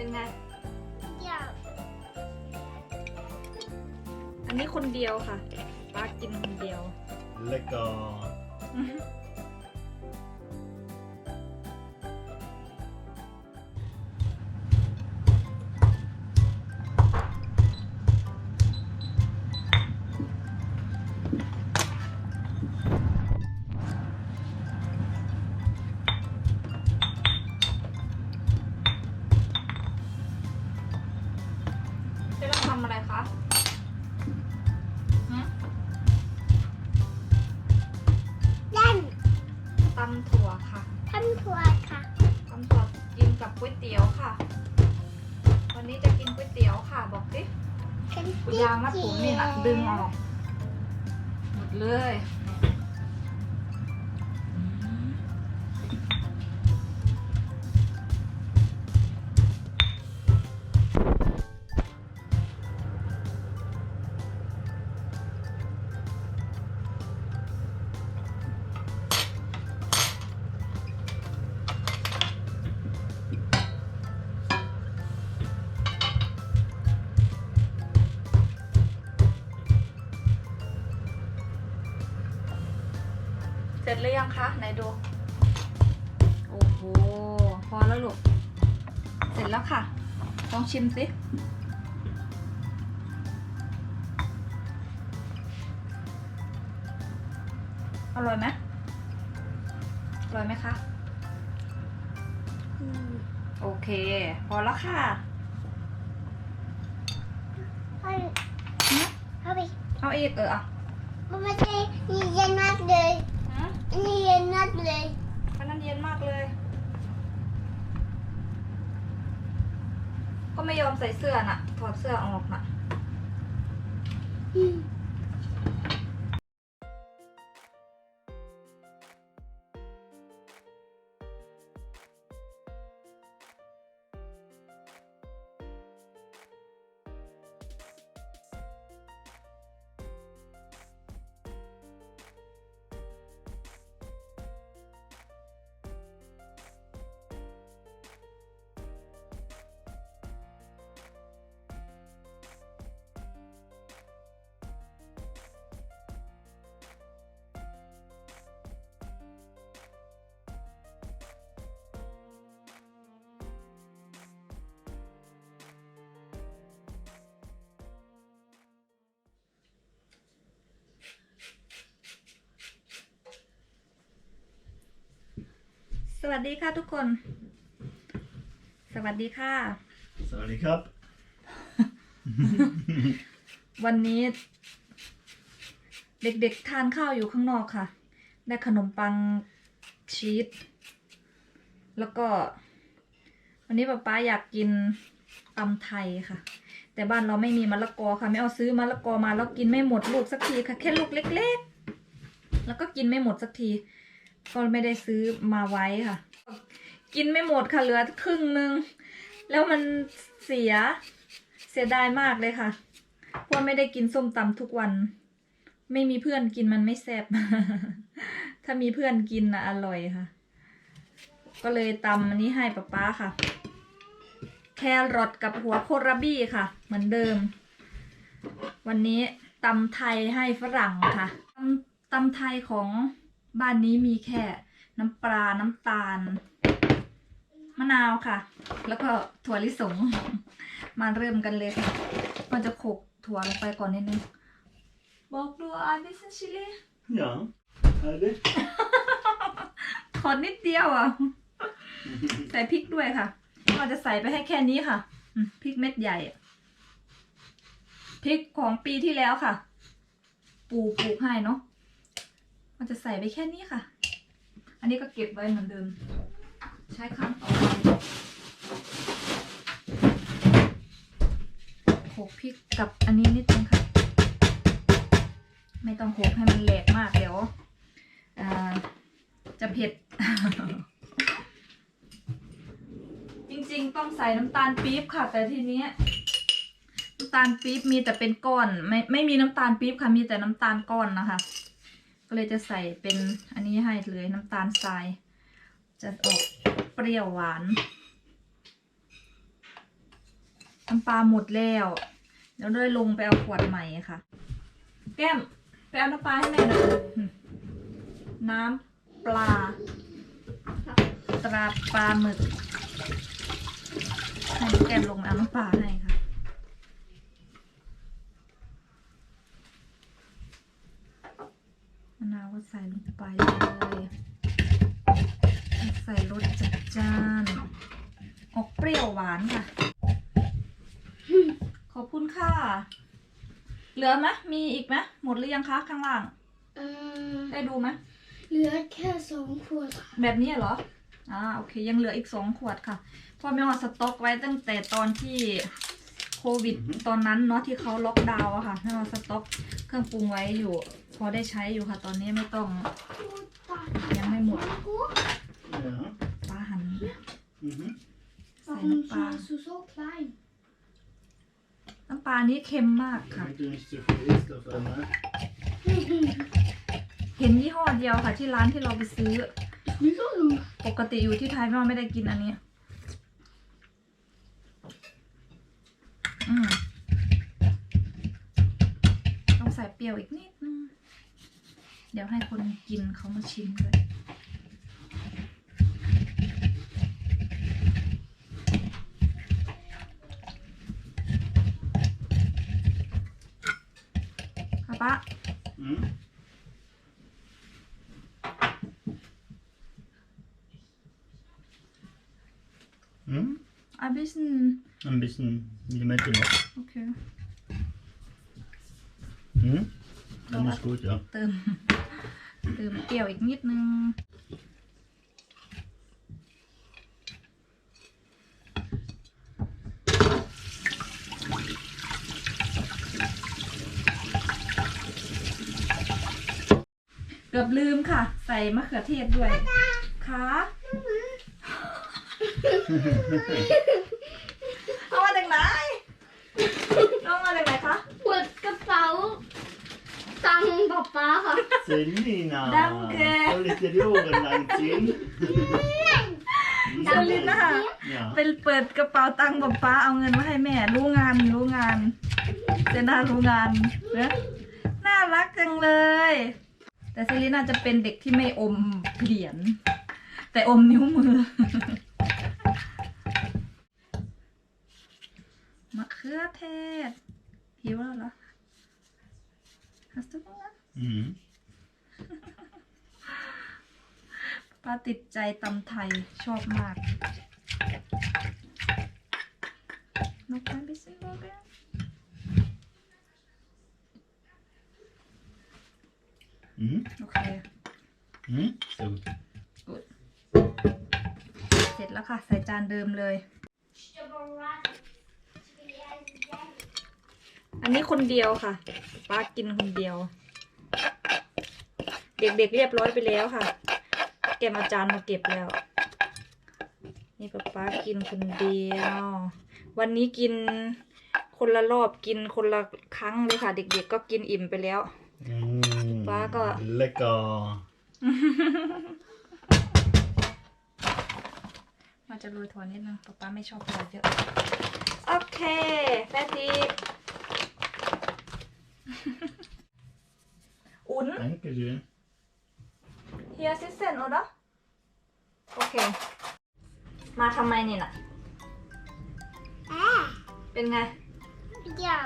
เป็นไง เดี๋ยวอันนี้คนเดียวค่ะป้ากินคนเดียว Lekker. จะ ยางมัดผมนี่นะดึงออกหมดเลย ไหนดู โอ้โห พอแล้วลูก เสร็จแล้วค่ะ ลองชิมสิอร่อยไหมอร่อยไหมคะอืมโอเค พอแล้วค่ะเอาเอาไปเอาอีก เอออะมันไม่ใช่นี่เย็นมากเลย หืม อันนี้เย็นมากเลย อันนั้นเย็นมากเลย ก็ ไม่ยอมใส่เสื้อน่ะ ถอดเสื้อออกน่ะ สวัสดีค่ะทุกคน สวัสดีค่ะ Sorry, cup. วันนี้ เด็กๆทานข้าวอยู่ข้างนอกค่ะ ได้ขนมปังชีสแล้วก็ วันนี้ป๊าป๊าอยากกินตำไทยค่ะ แต่บ้านเราไม่มีมะละกอค่ะ ไม่เอาซื้อมะละกอมาแล้วกินไม่หมดลูกสักทีค่ะ แค่ลูกเล็ก ๆ แล้วก็กินไม่หมดสักที ก็ไม่ได้ซื้อมาไว้ค่ะ กินไม่หมดค่ะเหลือครึ่งนึง แล้วมันเสียเสียดายมากเลยค่ะเพราะไม่ได้กินส้มตำทุกวัน ไม่มีเพื่อนกินมันไม่แซ่บถ้ามีเพื่อนกินนะอร่อยค่ะ ก็เลยตำอันนี้ให้ป๊าป๊าค่ะ แครอทกับหัวโครบี้ค่ะ เหมือนเดิม วันนี้ตำไทยให้ฝรั่งค่ะตำตำไทยของ บ้านนี้มีแค่น้ำปลา น้ำตาล มะนาวค่ะ แล้วก็ถั่วลิสง มาเริ่มกันเลยค่ะมันจะโขลกถั่วลงไปก่อนนิดนึง บอกดูอาบิสชิลี Ja. Härligt. ขอนิดเดียวอะ ใส่พริกด้วยค่ะ เราจะใส่ไปให้แค่นี้ค่ะอืมพริกเม็ดใหญ่อะพริกของปีที่แล้วค่ะ ปูปลูกให้เนาะ มันจะใส่ไปแค่นี้ค่ะ อันนี้ก็เก็บไว้เหมือนเดิม ใช้ครั้งต่อไปโขกพริกกับอันนี้นิดนึงค่ะ ไม่ต้องโขกให้มันแหลกมากเดี๋ยวจะเผ็ด จริงๆต้องใส่น้ำตาลปี๊บค่ะ แต่ทีนี้น้ำตาลปี๊บมีแต่เป็นก้อน ไม่ไม่มีน้ำตาลปี๊บค่ะมีแต่น้ำตาลก้อนนะคะ ก็เลยจะใส่เป็นอันนี้ให้เลยน้ำตาลทราย จะออกเปรี้ยวหวานน้ำปลาหมดแล้วเดี๋ยวเลยลงไปเอาขวดใหม่ค่ะ แก้มไปเอาน้ำปลาให้แม่หน่อยอืมน้ำปลา ตราปลาหมึกให้แก้มลงไปเอาน้ำปลาให้ค่ะ มะนาวก็ ใส่ลงไปเลยใส่รสจัดจ้าน ออกเปรี้ยวหวานค่ะ ขอบคุณค่ะ เหลือไหมมีอีกไหมหมดหรือยังคะข้างล่าง เอ่อได้ดูไหมเหลือแค่สองขวดแบบนี้เหรอ อ่าโอเค ยังเหลืออีกสองขวดค่ะพ่อแม่ว่าสต็อกไว้ตั้งแต่ตอนที่ โควิดตอนนั้นเนาะที่เขาล็อกดาวน์อะค่ะแม่ว่าสต็อกเครื่องปรุงไว้อยู่ พอได้ใช้อยู่ค่ะ ตอนนี้ไม่ต้อง ยังไม่หมด Ja. ปลาหัน Mhm. ใส่น้ำปลา du so klein? น้ำปลานี้เค็มมากค่ะ Damit du nicht zu viel isst auf einmal. เห็นยี่ห้อเดียวค่ะ ที่ร้านที่เราไปซื้อ Nicht so gut. ปกติอยู่ที่ไทยแม่ว่าไม่ได้กินอันนี้ อืม ต้องใส่เปรี้ยวอีกนิดนึง เดี๋ยวให้คนกินเขามาชิมด้วยค่ะปะ Mhm. Mhm. Ein bisschen Ein bisschen Limette noch. okay Mhm. Dann ist gut, ja. เติมเติมเปรี้ยวอีกนิดนึง เกือบลืมค่ะ ใส่มะเขือเทศด้วยค่ะ เอามาจากไหนเอามาจากไหนคะขวดกระเป๋าตังค์ป๊าป๊าค่ะ Selina, Danke. soll ich dir die Ohren langziehen? เซลิน่า Ja. เป็นเปิดกระเป๋าตังค์แบบป้าเอาเงินมาให้แม่ รู้งานรู้งานเซน่ารู้งานเนอะน่ารักจังเลย แต่เซรีน่าจะเป็นเด็กที่ไม่อมเหรียญแต่อมนิ้วมือ มะเขือเทศหิวแล้วเหรอฮัสตุบ้าง Mhm. ป้าติดใจตำไทยชอบมากนกมันไปซื้อโรเบร์ Mhm. โอเค Mhm. Sehr gut. เสร็จแล้วค่ะ ใส่จานเดิมเลย นนี้คนเดียวค่ะ ป้ากินคนเดียว เด็กๆเรียบร้อยไปแล้วค่ะ เก็บอาจารย์มาเก็บแล้ว นี่ป้าป้ากินคนเดียว วันนี้กินคนละรอบกินคนละครั้งเลยค่ะ เด็กๆก็กินอิ่มไปแล้ว Mm. Vaga. Lecker. มันจะโรยถั่วนิดนึงป๊าป๊าไม่ชอบถั่วเยอะ โอเค แฟที อุ่น Dankeschön. เฮียซิเซนโอเดอโอเคมาทำไมนี่น่ะ อ่าเป็นไง เดี๋ยว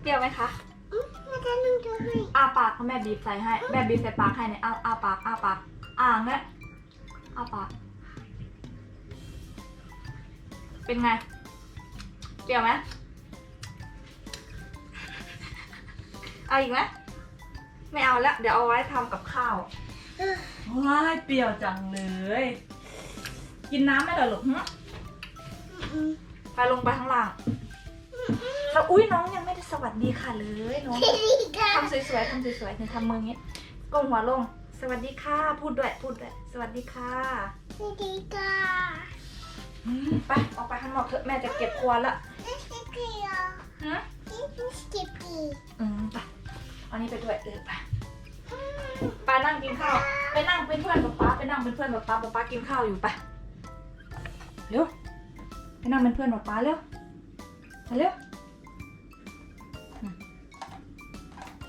เปรี้ยวไหมคะ อืมมาจะนึ่งตัวให้อ้าปากให้แม่บีบใส่ให้ แม่บีบใส่ปากให้เนี่ยอ้าอ้าปากอ้าปากอ่าเงี้ยอ้าปาก เป็นไง เปรี้ยวไหม เอาอีกไหมไม่เอาแล้ว เดี๋ยวเอาไว้ทำกับข้าวว้ายเปรี้ยวจังเลย กินน้ำไหมเหรอลูกหึอืมไปลงไปข้างล่างแล้วอุ้ยน้องยังไม่ได้สวัสดีค่ะเลยน้องพี่ลีค่ะทำสวยๆทำสวยๆเนี่ยทำมืออย่างงี้ก้มหัวลง สวัสดีค่ะ พูดด้วยพูดด้วยสวัสดีค่ะพี่ลีค่ะไปออกไปข้างนอกเถอะแม่จะเก็บครัวละนี่สกิปปี้ฮะนี่สกิปปี้อืมไปเอานี้ไปด้วยเออไปไปนั่งกินข้าว ไปนั่งเป็นเพื่อนกับป๊าไปนั่งเป็นเพื่อนกับป๊าป๊าป๊ากินข้าวอยู่ไปเร็วไปนั่งเป็นเพื่อนกับป๊าเร็วมาเร็วน่ะ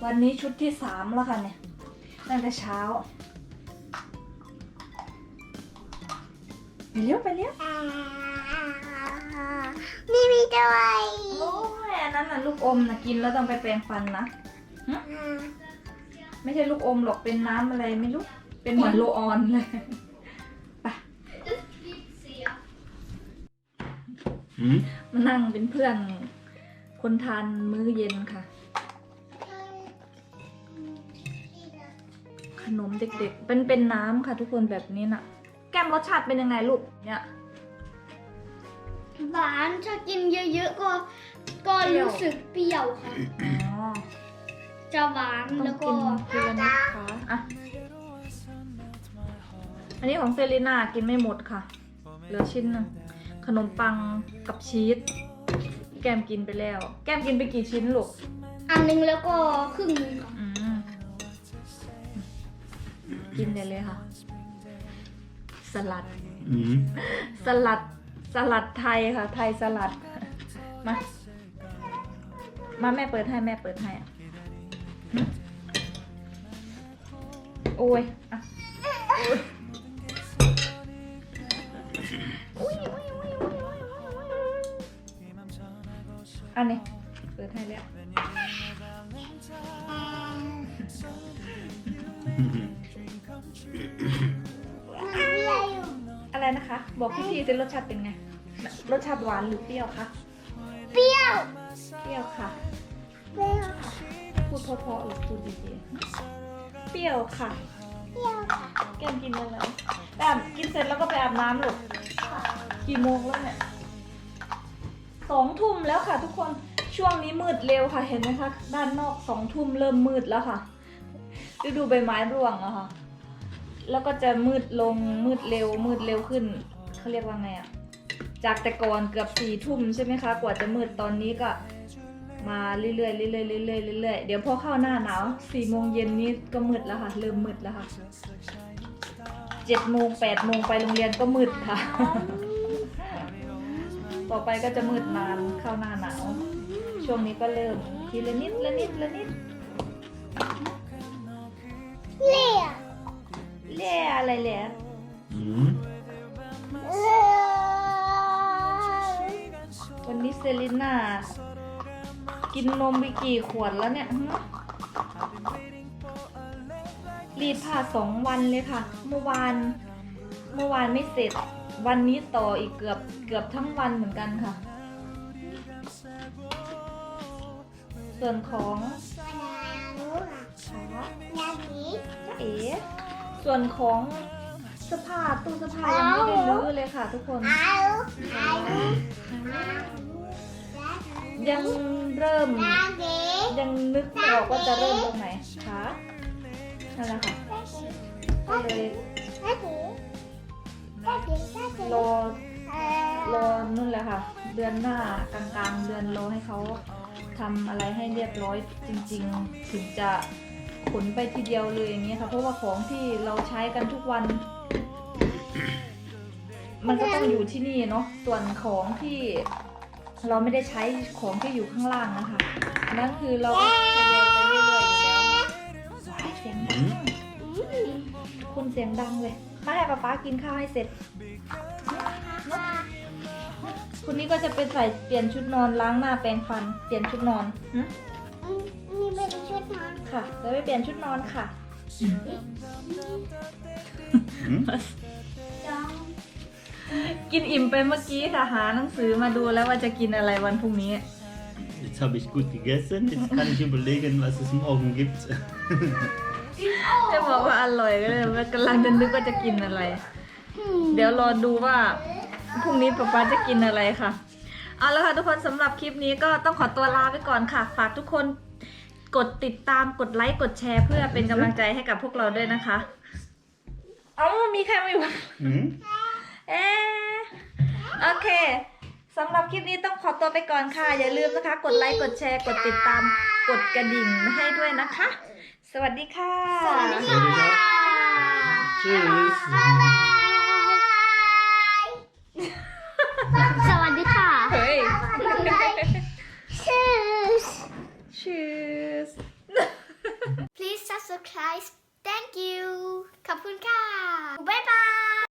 วันนี้ชุดที่สามแล้วค่ะเนี่ยตั้งแต่เช้าไปเร็วไปเร็วนี่มีด้วยโอ้ยอันนั้นน่ะลูกอมนะกินแล้วต้องไปแปรงฟันนะ ไม่ใช่ลูกอมหรอกเป็นน้ำอะไรไม่รู้ เป็นเหมือนโลออนเลยไป Hm? มานั่งเป็นเพื่อน คนทานมื้อเย็นค่ะ ขนมเด็กๆ เป็นเป็นน้ำค่ะทุกคนแบบนี้น่ะ แก้มรสชาติเป็นยังไงลูกเนี่ยหวานถ้ากินเยอะๆก็ก็เปรี้ยวรู้สึกเปรี้ยวค่ะอ๋อ จะหวานต้แล้องวก็กินทีละนิดค่ะอะ อันนี้ของเซรีน่ากินไม่หมดค่ะ เหลือชิ้นหนึงขนมปังกับชีส แก้มกินไปแล้ว แก้มกินไปกี่ชิ้นลูก อันหนึงแล้วก็ครึ่งหนึงค่ะอืม กินได้เลยค่ะ สลัด Hm? สลัด สลัดไทยค่ะ ไทยสลัด มา มาแม่เปิดให้แม่เปิดให้อะหึ โอ้ยอะอันนี้เปิดให้แล้วอะไรนะคะ บอกพี่พีสิรสชาติเป็นไง รสชาติหวานหรือเปรี้ยวคะ เปรี้ยว เปรี้ยวค่ะ เปรี้ยวค่ะ พูดเพราะๆหรือพูดดีๆ เปรี้ยวค่ะเปรี้ยวค่ะแก้มกินแล้วแล้วแบบกินเสร็จแล้วก็ไปอาบน้ำหรอกกี่โมงแล้วเนี่ยสองทุ่มแล้วค่ะทุกคน ช่วงนี้มืดเร็วค่ะเห็นไหมคะ ด้านนอกสองทุ่มเริ่มมืดแล้วค่ะฤดูใบไม้ร่วงอะค่ะ แล้วก็จะมืดลงมืดเร็ว มืดเร็วขึ้น เขาเรียกว่าไงอะจากแต่ก่อนเกือบสี่ทุ่มใช่ไหมคะ กว่าจะมืดตอนนี้ก็ มาเรื่อยๆเรื่อยๆเรื่อยๆเรื่อยๆเดี๋ยวพอเข้าหน้าหนาวสี่โมงเย็นนี้ก็มืดแล้วค่ะ เริ่มมืดแล้วค่ะเจ็ดโมงแปดโมงไปโรงเรียนก็มืดค่ะ ต่อไปก็จะมืดนานเข้าหน้าหนาว ช่วงนี้ก็เริ่มทีละนิดละนิดละนิดเลี่ยเล่อะไรแหละ Hm? วันนี้เซลิน่า กินนมไปกี่ขวดแล้วเนี่ยหึรีดผ้าสองวันเลยค่ะ เมื่อวานเมื่อวานไม่เสร็จ วันนี้ต่ออีกเกือบเกือบทั้งวันเหมือนกันค่ะ ส่วนของค่ะเอ๋ส่วนของเสื้อผ้าตู้เสื้อผ้ายังไม่ได้รื้อเลยค่ะ ทุกคน ยังเริ่ม ยังนึกไม่ออกว่าจะเริ่มตรงไหนคะนั่นแหละค่ะก็เลยรอรอนู่นแหละค่ะ เดือนหน้ากลางๆ เดือนรอให้เขาทำอะไรให้เรียบร้อยจริง ๆ ถึงจะขนไปทีเดียวเลยอย่างเงี้ยค่ะ เพราะว่าของที่เราใช้กันทุกวัน มันก็ต้องอยู่ที่นี่เนาะส่วนของที่ เราไม่ได้ใช้ของที่อยู่ข้างล่างนะคะอันนั้นคือเราก็ทยอยไปเรื่อยๆอยู่แล้วว้ายเสียงดังคุณเสียงดังเลยมาให้ป๊าป๊ากินข้าวให้เสร็จ คุณนี่ก็จะไปใส่เปลี่ยนชุดนอนล้างหน้าแปรงฟัน เปลี่ยนชุดนอนหึนี่เป็นชุดนอนค่ะแล้วไปเปลี่ยนชุดนอนค่ะ Hm? จ้อง กินอิ่มไปเมื่อกี้ค่ะหาหนังสือมาดูแล้วว่าจะกินอะไรวันพรุ่งนี้ Jetzt habe ich gut gegessen, jetzt kann ich überlegen, was es morgen gibt. จะบอกว่าอร่อยก็เลยกำลังจะนึกว่าจะกินอะไร เดี๋ยวรอดูว่าพรุ่งนี้ป๊าป๊าจะกินอะไรค่ะ เอาละค่ะทุกคนสำหรับคลิปนี้ก็ต้องขอตัวลาไปก่อนค่ะ ฝากทุกคนกดติดตามกดไลค์กดแชร์เพื่อเป็นกำลังใจให้กับพวกเราด้วยนะคะ เอ้ามีใครมาอยู่ Hm? เอโอเคสำหรับคลิปนี้ต้องขอตัวไปก่อนค่ะ อย่าลืมนะคะ กดไลค์ กดแชร์ กดติดตาม กดกระดิ่งให้ด้วยนะคะ สวัสดีค่ะ สวัสดีค่ะชื่อสวัสดีค่ะ เฮ้ย Cheers Cheers Please subscribe Thank you ขอบคุณค่ะ บ๊ายบาย